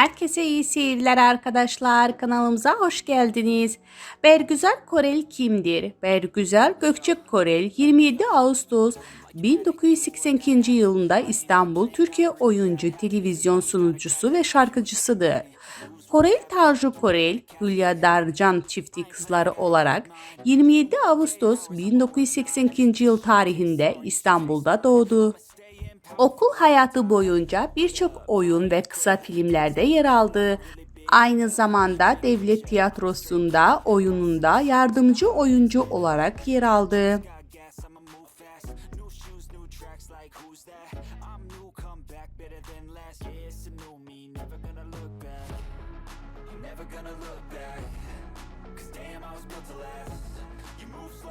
Herkese iyi seyirler arkadaşlar. Kanalımıza hoş geldiniz. Bergüzar Korel kimdir? Bergüzar Gökçek Korel 27 Ağustos 1982 yılında İstanbul Türkiye oyuncu, televizyon sunucusu ve şarkıcısıdır. Korel Tanju Korel, Hülya Darcan çifti kızları olarak 27 Ağustos 1982 yıl tarihinde İstanbul'da doğdu. Okul hayatı boyunca birçok oyun ve kısa filmlerde yer aldı. Aynı zamanda devlet tiyatrosunda oyununda yardımcı oyuncu olarak yer aldı. Gonna look back Cause damn I was built to last You move slow